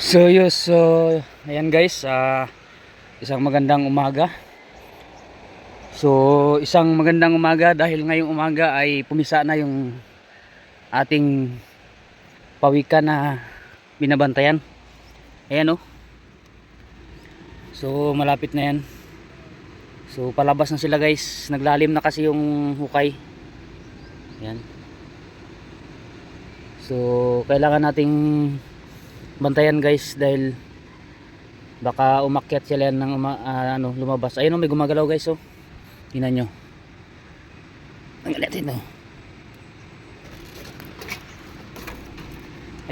So yun, so ayan guys, ah, isang magandang umaga. So isang magandang umaga dahil ngayong umaga ay pumisa na yung ating pawikan na binabantayan. Ayan oh. So malapit na yan. So palabas na sila guys. Naglalim na kasi yung hukay. Ayan. So kailangan nating bantayan guys dahil baka umakyat sila ng uma, ah, ano, lumabas. Ayun oh, may gumagalaw guys oh. Tingnan nyo. Ang natin oh.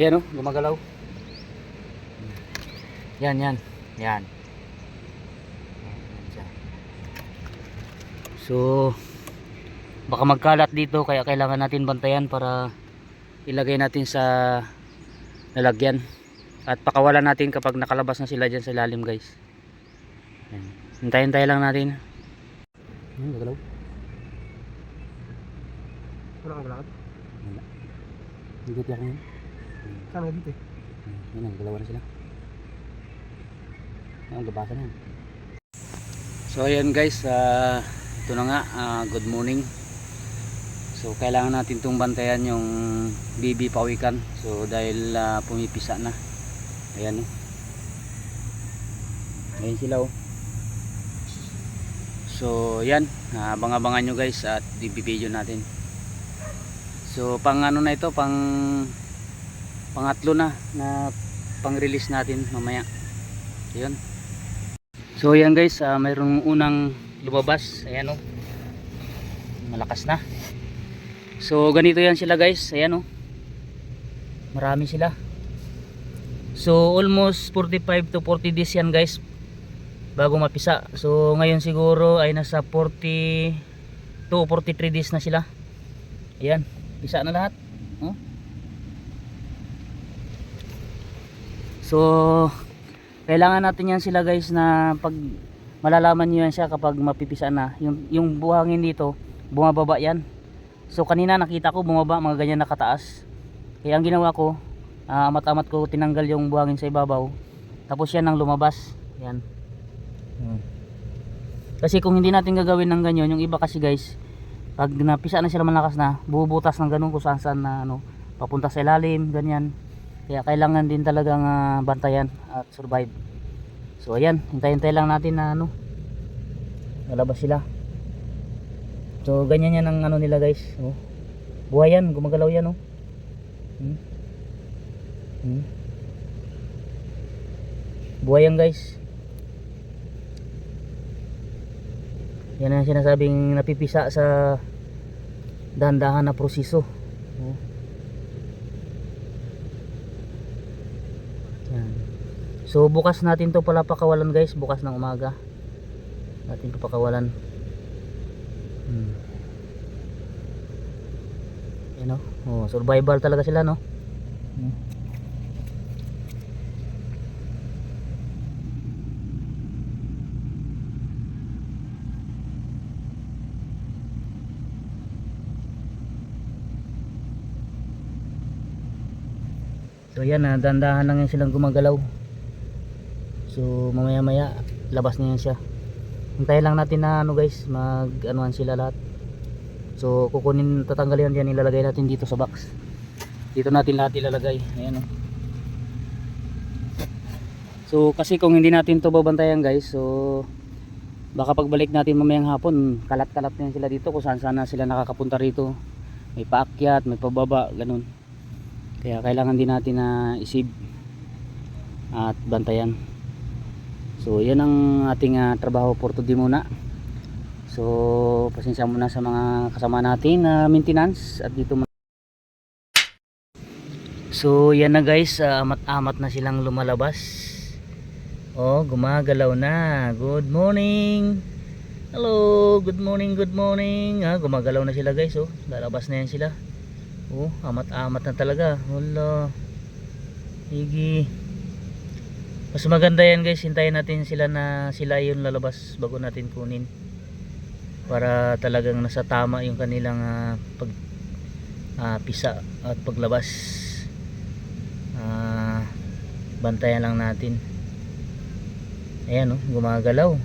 Ayan oh, gumagalaw. Yan, yan. Yan. Yan. So, baka magkalat dito kaya kailangan natin bantayan para ilagay natin sa lalagyan at pakawalan natin kapag nakalabas na sila dyan sa ilalim guys Yan. hintayin-tayin lang natin Ayun, gagalaw. Wala kang galakad? Wala. Hindi tiyak ngayon. Saan nga dito eh? Yan ang galawa na sila. Ang gabasa na yan. So ayan guys, ah, ito na nga, ah, good morning. So kailangan natin itong bantayan yung BB pawikan. So dahil ah, pumipisa na. Ayan oh. Ayan sila oh. So yan, abang-abangan nyo guys at ibibideo natin. So pang ano na ito, pang pangatlo na na pang-release natin mamaya. Ayun. So yan guys, ah, mayroong unang lumabas. Ayan oh. Malakas na. So ganito yan sila guys. Ayan oh. Marami sila. So almost 45 to 40 days yan guys bago mapisa. So ngayon siguro ay nasa 40 to 43 days na sila. Ayan, pisa na lahat. Oh. So kailangan natin yan sila guys na pag malalaman nyo yan siya kapag mapipisa na. Yung, yung buhangin dito, bumababa yan. So kanina nakita ko bumaba mga ganyan nakataas. Kaya ang ginawa ko, ah, amat-amat ko tinanggal yung buhangin sa ibabaw. Tapos yan ang lumabas. Yan. Hmm. Kasi kung hindi natin gagawin ng ganyan, yung iba kasi guys, pag napisa na sila malakas na, bubutas ng ganun kung saan saan na ano, papunta sa ilalim, ganyan. Kaya kailangan din talagang ah, bantayan at survive. So ayan, hintay-hintay lang natin na ano, lalabas sila. So ganyan yan ang ano nila guys. Oh. Buhay yan, gumagalaw yan oh. Hmm? Hmm? Buhay guys. Yan ang sinasabing napipisa sa dahan-dahan na proseso. Yan. So bukas natin to pala pakawalan guys, bukas ng umaga. Natin to pakawalan. Hmm. Yan oh. oh, survival talaga sila no. Hmm. So yan na, dandahan lang yan silang gumagalaw. So mamaya maya labas na yan siya. Hintayin lang natin na ano guys, mag anuan sila lahat. So kukunin, tatanggalin yan, ilalagay natin dito sa box. Dito natin lahat ilalagay. Ayan o. So kasi kung hindi natin to babantayan guys, so baka pagbalik natin mamayang hapon, kalat-kalat na sila dito kung saan saan na sila nakakapunta rito. May paakyat, may pababa, ganun. Kaya kailangan din natin na isib at bantayan. So yan ang ating ah, trabaho for today muna. So pasensya muna sa mga kasama natin na maintenance at dito muna. So yan na guys, ah, amat-amat na silang lumalabas. Oh, gumagalaw na. Good morning. Hello, good morning, good morning. Ah, gumagalaw na sila guys, oh. Lalabas na yan sila. Oh, amat-amat na talaga. Wala. Higi. Mas maganda yan guys, hintayin natin sila na sila yung lalabas bago natin kunin. Para talagang nasa tama yung kanilang ah, pag ah, pisa at paglabas. Ah, bantayan lang natin ayan oh gumagalaw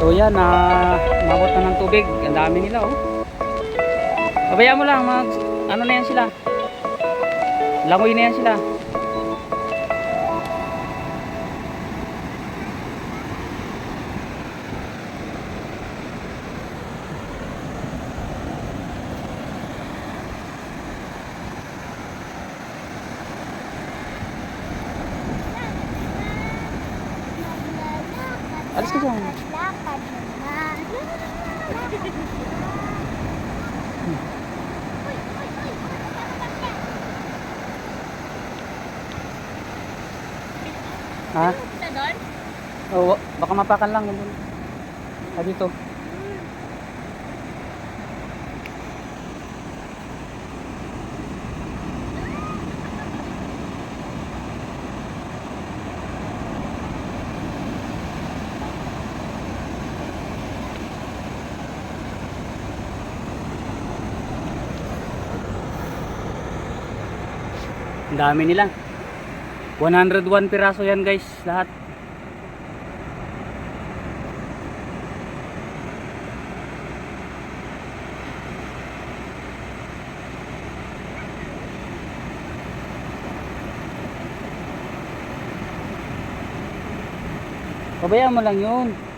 So yan, na mabot na ng tubig. Ang dami nila oh. Pabayaan mo lang, mag, ano na yan sila. Langoy na yan sila. Alis ka dyan. Ha? Sa doon? Wa- baka mapakan lang. Yun. Ah, dito. Ang dami nila. 101 piraso yan guys, lahat. Pabayaan mo lang yun.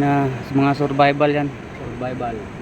Na, mga survival yan. Survival.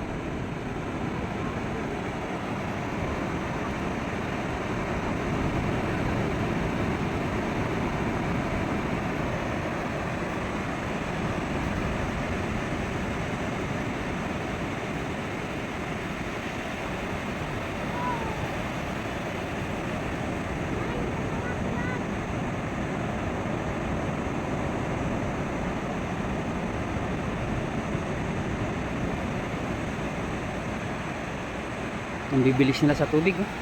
Ang bibilis nila sa tubig. Oh.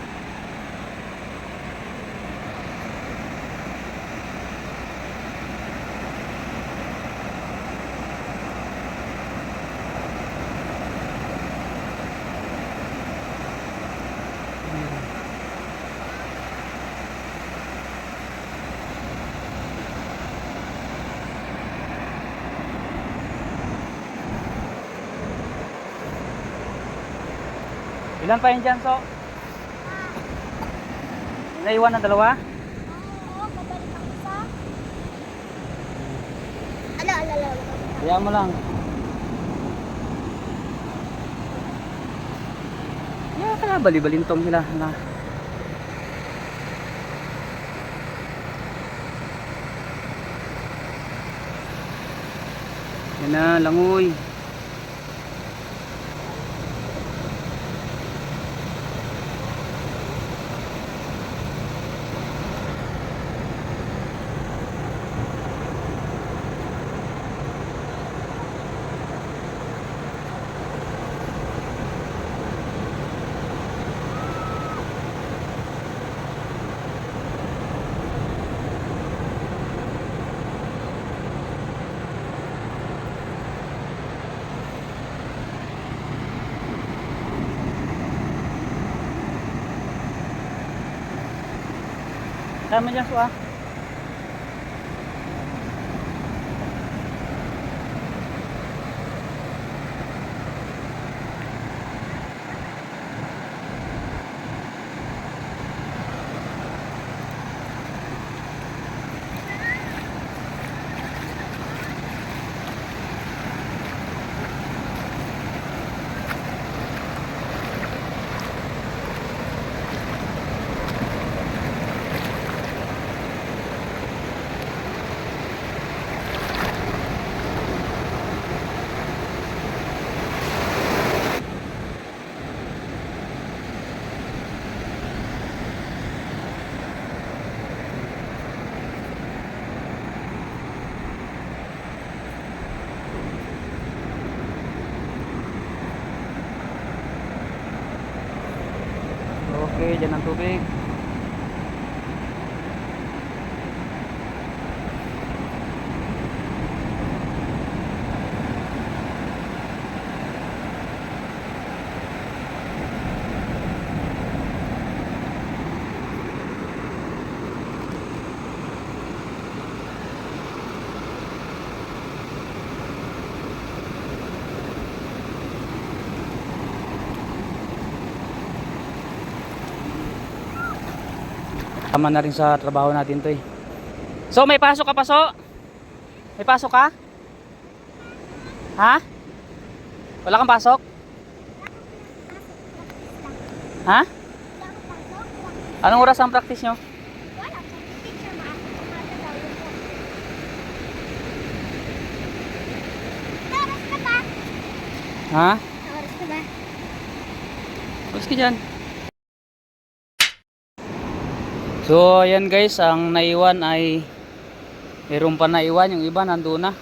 Ilan pa yun dyan, so? Naiwan na dalawa? Oo, babalik ang isa. Ala, ala, ala. Kaya mo lang. Yeah, kaya bali-balintong sila. Na. Yan na, langoy. Tama dyan, Suha. Okay, dyan ang Tama na rin sa trabaho natin to eh. So may pasok ka pa so? May pasok ka? Ha? Wala kang pasok? Ha? Anong oras ang practice nyo? Oras ba? Ha? Oras na ba? Tapos ka dyan. So ayan guys, ang naiwan ay meron pa naiwan, yung iba nandoon na.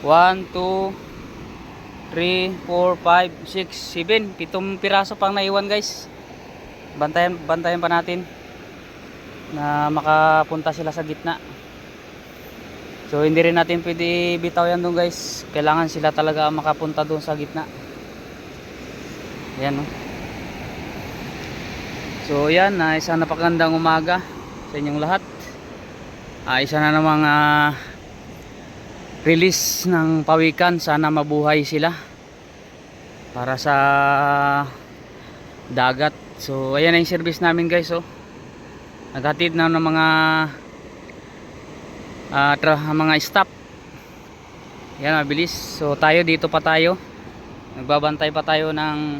1, 2, 3, 4, 5, 6, 7. Pitong piraso pang naiwan guys. Bantayan, bantayan pa natin na makapunta sila sa gitna. So hindi rin natin pwede bitaw yan doon guys. Kailangan sila talaga makapunta doon sa gitna. Ayan no. So yan, na isang napakagandang umaga sa inyong lahat. Ah, isa na namang ah, release ng pawikan. Sana mabuhay sila para sa dagat. So ayan na yung service namin guys. Oh. Naghatid na ng mga tra- mga staff. Yan, mabilis. So tayo dito pa tayo. Nagbabantay pa tayo ng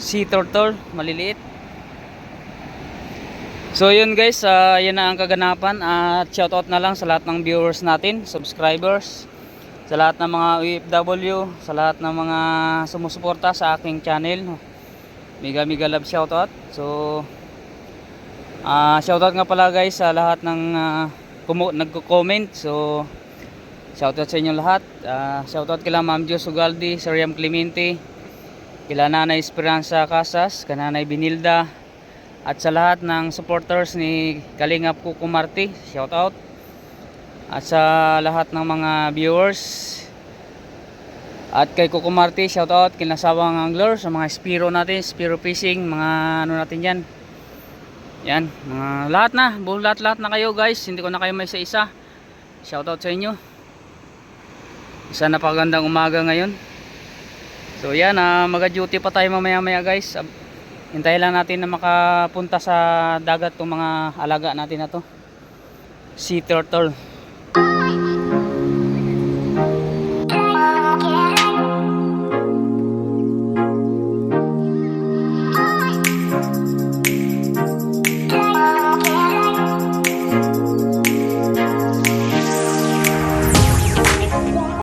sea turtle, maliliit. So yun guys, ah, yan na ang kaganapan at shoutout na lang sa lahat ng viewers natin, subscribers, sa lahat ng mga OFW, sa lahat ng mga sumusuporta sa aking channel. Mega mega love shoutout. So ah shoutout nga pala guys sa lahat ng kumu- nagko-comment. So shoutout sa inyo lahat. Ah, shoutout kila Ma'am Jo Sugaldi, Sir Yam Clemente, kila Nanay Esperanza Casas, kananay Binilda, at sa lahat ng supporters ni Kalingap Kuko Marti, shout out. At sa lahat ng mga viewers at kay Kuko Marti, shout out kinasawang angler sa mga Spiro natin, Spiro fishing, mga ano natin yan. Yan, mga lahat na, buong lahat-lahat na kayo guys, hindi ko na kayo may isa-isa. Shout out sa inyo. Isa napakagandang umaga ngayon. So yan, ah, maga-duty pa tayo mamaya maya guys. Hintayin lang natin na makapunta sa dagat tong mga alaga natin na to. Sea turtle.